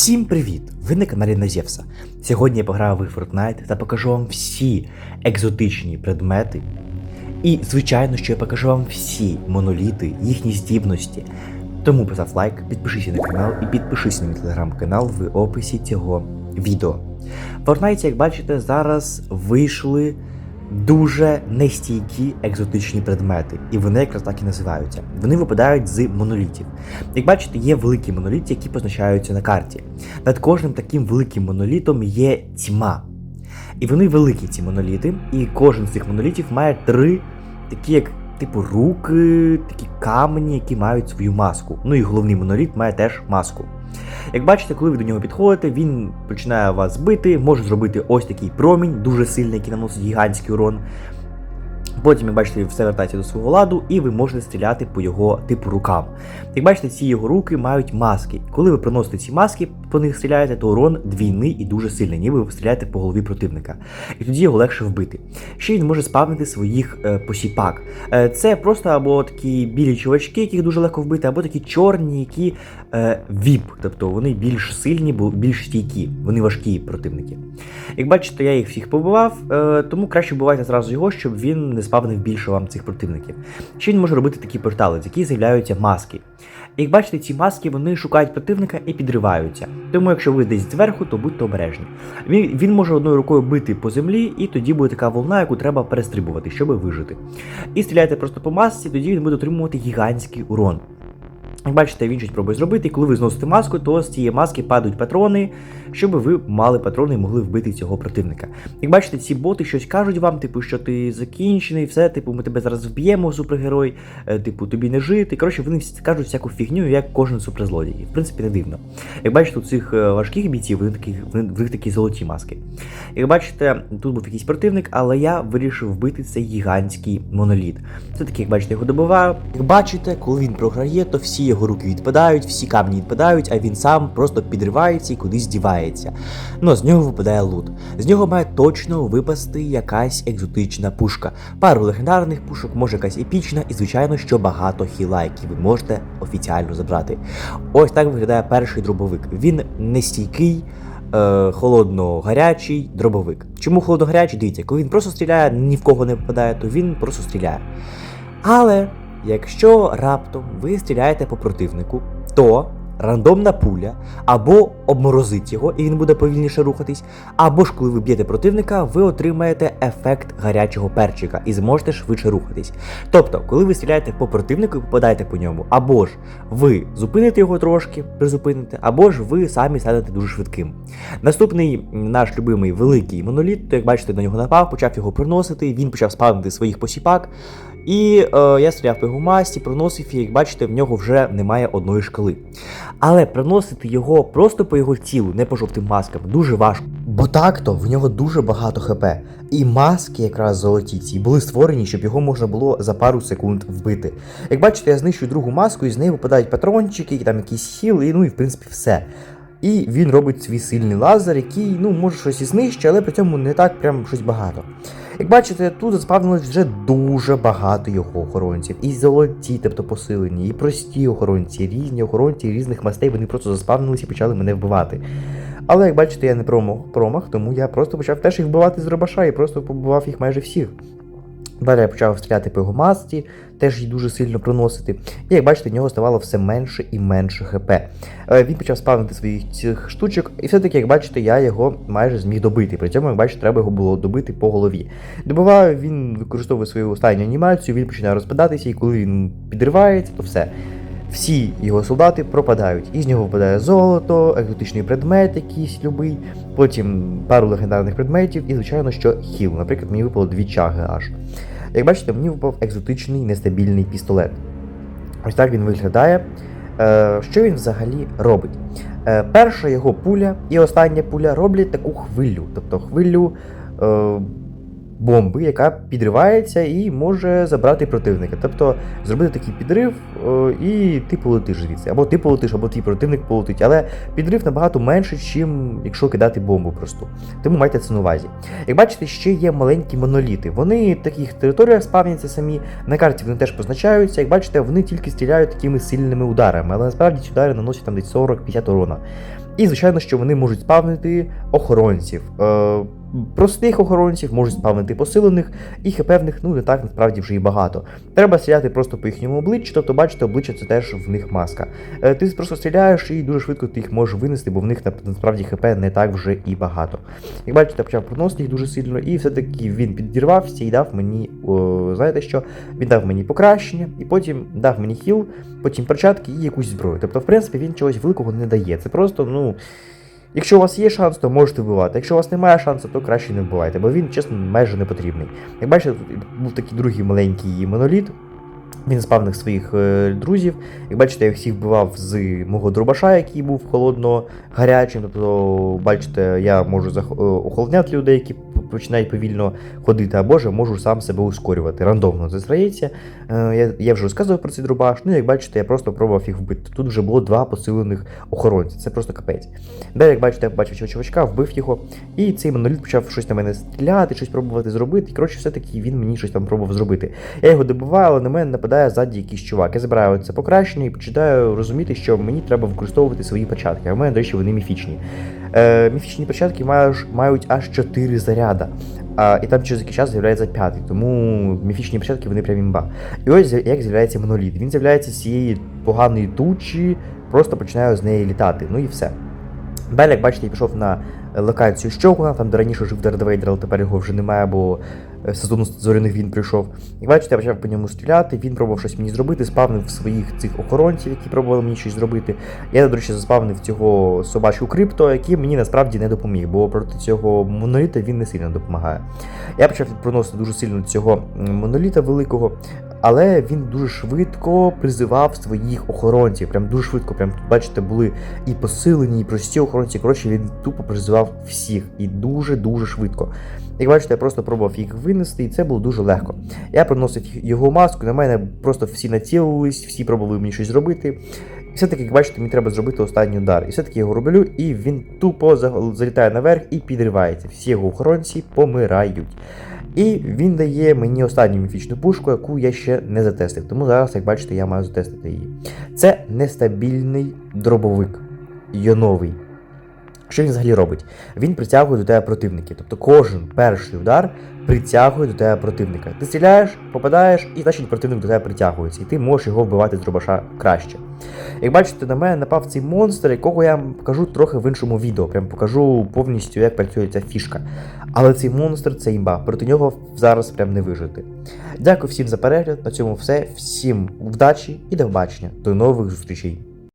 Всім привіт! Ви на каналі Назєвса. Сьогодні я пограю в Fortnite та покажу вам всі екзотичні предмети. І, звичайно, що я покажу вам всі моноліти, їхні здібності. Тому постав лайк, підпишися на канал і підпишись на мій телеграм-канал в описі цього відео. В Fortnite, як бачите, зараз вийшли дуже нестійкі екзотичні предмети, і вони якраз так і називаються. Вони випадають з монолітів. Як бачите, є великі моноліти, які позначаються на карті. Над кожним таким великим монолітом є тьма. І вони великі, ці моноліти, і кожен з цих монолітів має три такі, як типу руки, такі камені, які мають свою маску. Ну і головний моноліт має теж маску. Як бачите, коли ви до нього підходите, він починає вас бити, може зробити ось такий промінь, дуже сильний, який наносить гігантський урон. Потім, як бачите, все вертається до свого ладу, і ви можете стріляти по його типу рукам. Як бачите, ці його руки мають маски. Коли ви приносите ці маски, по них стріляєте, то урон двійний і дуже сильний, ніби ви стріляєте по голові противника. І тоді його легше вбити. Ще він може спавнити своїх е, посіпак. Е, це просто або такі білі чувачки, яких дуже легко вбити, або такі чорні, які е, віп, тобто вони більш сильні, більш стійкі, вони важкі противники. Як бачите, я їх всіх побивав, е, тому краще вбивайте зразу його, щоб він не спавнив більше вам цих противників. Ще він може робити такі портали, з яких з'являються маски. Як бачите, ці маски вони шукають противника і підриваються. Тому, якщо ви десь зверху, то будьте обережні. Він, він може одною рукою бити по землі, і тоді буде така волна, яку треба перестрибувати, щоб вижити. І стріляйте просто по масці, тоді він буде отримувати гігантський урон. Як бачите, він щось пробує зробити, і коли ви зносите маску, то з цієї маски падають патрони, щоб ви мали патрони і могли вбити цього противника. Як бачите, ці боти щось кажуть вам, типу, що ти закінчений, все, типу, ми тебе зараз вб'ємо, супергерой, е, типу, тобі не жити. Коротше, вони кажуть всяку фігню, як кожен суперзлодій. І, В принципі, не дивно. Як бачите, у цих е, важких бійців вони такі, в них такі золоті маски. Як бачите, тут був якийсь противник, але я вирішив вбити цей гігантський моноліт. Це таки, як бачите, його добиваю. Як бачите, коли він програє, то всі його руки відпадають, всі камні відпадають, а він сам просто підривається і кудись дівається. Ну, з нього випадає лут. З нього має точно випасти якась екзотична пушка. Пару легендарних пушок, може якась епічна, і звичайно, що багато хіла, які ви можете офіціально забрати. Ось так виглядає перший дробовик. Він нестійкий. Е, холодно-гарячий дробовик. Чому холодно-гарячий? Дивіться, коли він просто стріляє, ні в кого не попадає, то він просто стріляє. Але якщо раптом ви стріляєте по противнику, то рандомна пуля або обморозить його, і він буде повільніше рухатись, або ж коли ви б'єте противника, ви отримаєте ефект гарячого перчика і зможете швидше рухатись. Тобто, коли ви стріляєте по противнику і попадаєте по ньому, або ж ви зупините його трошки, призупините, або ж ви самі станете дуже швидким. Наступний наш любимий великий моноліт, то як бачите, на нього напав, почав його приносити, він почав спавнити своїх посіпак. І е, я стріляв по його масті, проносив, і як бачите, в нього вже немає одної шкали. Але приносити його просто по його тілу, не по жовтим маскам, дуже важко. Бо так-то в нього дуже багато хп. І маски, якраз золоті ці, були створені, щоб його можна було за пару секунд вбити. Як бачите, я знищую другу маску, і з неї випадають патрончики, і там якісь хіл, і ну і в принципі все. І він робить свій сильний лазер, який ну може щось і знищить, але при цьому не так прям щось багато. Як бачите, тут заспавнилось вже дуже багато його охоронців. І золоті, тобто посилені, і прості охоронці, різні охоронці різних мастей, вони просто заспавнилися і почали мене вбивати. Але як бачите, я не промах, промах, тому я просто почав теж їх вбивати з рибаша і просто побував їх майже всіх. Далі я почав стріляти по його масті, теж її дуже сильно проносити. І як бачите, в нього ставало все менше і менше хп. Е, Він почав спавнити своїх цих штучок, і все-таки, як бачите, я його майже зміг добити. При цьому, як бачите, треба його було добити по голові. Добиваю, він використовує свою останню анімацію, він починає розпадатися, і коли він підривається, то все. Всі його солдати пропадають. Із нього випадає золото, екзотичний предмет якийсь любий, потім пару легендарних предметів, і, звичайно, що хіл. Наприклад, мені випало дві чаги аж. Як бачите, мені випав екзотичний нестабільний пістолет. Ось так він виглядає. Е, що він взагалі робить? Е, перша його пуля і остання пуля роблять таку хвилю, тобто хвилю е, бомби, яка підривається і може забрати противника. Тобто зробити такий підрив, е, і ти полетиш звідси. Або ти полетиш, або твій противник полетить. Але підрив набагато менше, ніж якщо кидати бомбу просто. Тому майте це на увазі. Як бачите, ще є маленькі моноліти. Вони в таких територіях спавняться самі. На карті вони теж позначаються. Як бачите, вони тільки стріляють такими сильними ударами, але насправді ці удари наносять там десь 40-50 урона. І, звичайно, що вони можуть спавнити охоронців. Простих охоронців, можуть спавнити посилених, і хпевних, ну не так насправді вже і багато. Треба стріляти просто по їхньому обличчю, тобто, бачите, обличчя це теж в них маска. Е, ти просто стріляєш і дуже швидко ти їх можеш винести, бо в них насправді хп не так вже і багато. Як бачите, почав проносити їх дуже сильно, і все-таки він підірвався і дав мені, о, знаєте що, він дав мені покращення, і потім дав мені хіл, потім перчатки і якусь зброю. Тобто, в принципі, він чогось великого не дає. Це просто, ну. Якщо у вас є шанс, то можете вбивати. Якщо у вас немає шансу, то краще не вбивайте, бо він, чесно, майже не потрібний. Як бачите, тут був такий другий маленький моноліт. Він спавних своїх е, друзів. Як бачите, я всіх вбивав з мого дробаша, який був холодно гарячим. Тобто, бачите, я можу е, охолодняти людей, які п- починають повільно ходити, або ж можу сам себе ускорювати. Рандомно це здається. Е, Я, вже розказував про цей дробаш. Ну, як бачите, я просто пробував їх вбити. Тут вже було два посилених охоронця. Це просто капець. Далі, як бачите, я побачив цього чувачка, вбив його, і цей моноліт почав щось на мене стріляти, щось пробувати зробити. І коротше, все-таки він мені щось там пробував зробити. Я його добиваю, але на мене нападає ззаді якийсь чувак. Я забираю це покращення і починаю розуміти, що мені треба використовувати свої перчатки. А в мене, до речі, вони міфічні. Е, міфічні перчатки мають, мають аж 4 заряда. А, і там через який час з'являється п'ятий, тому міфічні перчатки вони прям імба. І ось як з'являється моноліт. Він з'являється з цієї поганої тучі, просто починає з неї літати. Ну і все. Далі, як бачите, я пішов на локацію Щогуна, там де раніше жив Дарт Вейдер, але тепер його вже немає, бо е, сезон зоряних він прийшов. Як бачите, я почав по ньому стріляти, він пробував щось мені зробити, спавнив своїх цих охоронців, які пробували мені щось зробити. Я, до речі, заспавнив цього собачку крипто, який мені насправді не допоміг, бо проти цього моноліта він не сильно допомагає. Я почав проносити дуже сильно цього моноліта великого, але він дуже швидко призивав своїх охоронців. Прям дуже швидко. Прям тут, бачите, були і посилені, і прості охоронці. Коротше, він тупо призивав всіх і дуже-дуже швидко. Як бачите, я просто пробував їх винести, і це було дуже легко. Я проносив його маску, на мене просто всі націлились, всі пробували мені щось зробити. І все-таки, як бачите, мені треба зробити останній удар. І все-таки я його роблю, і він тупо залітає наверх і підривається. Всі його охоронці помирають. І він дає мені останню міфічну пушку, яку я ще не затестив. Тому зараз, як бачите, я маю затестити її. Це нестабільний дробовик. Йоновий. Що він взагалі робить? Він притягує до тебе противників. Тобто кожен перший удар притягує до тебе противника. Ти стріляєш, попадаєш, і значить противник до тебе притягується, і ти можеш його вбивати з дробаша краще. Як бачите, на мене напав цей монстр, якого я покажу трохи в іншому відео. Прям покажу повністю, як працює ця фішка. Але цей монстр це імба, проти нього зараз прям не вижити. Дякую всім за перегляд. На цьому все. Всім вдачі і до побачення. До нових зустрічей.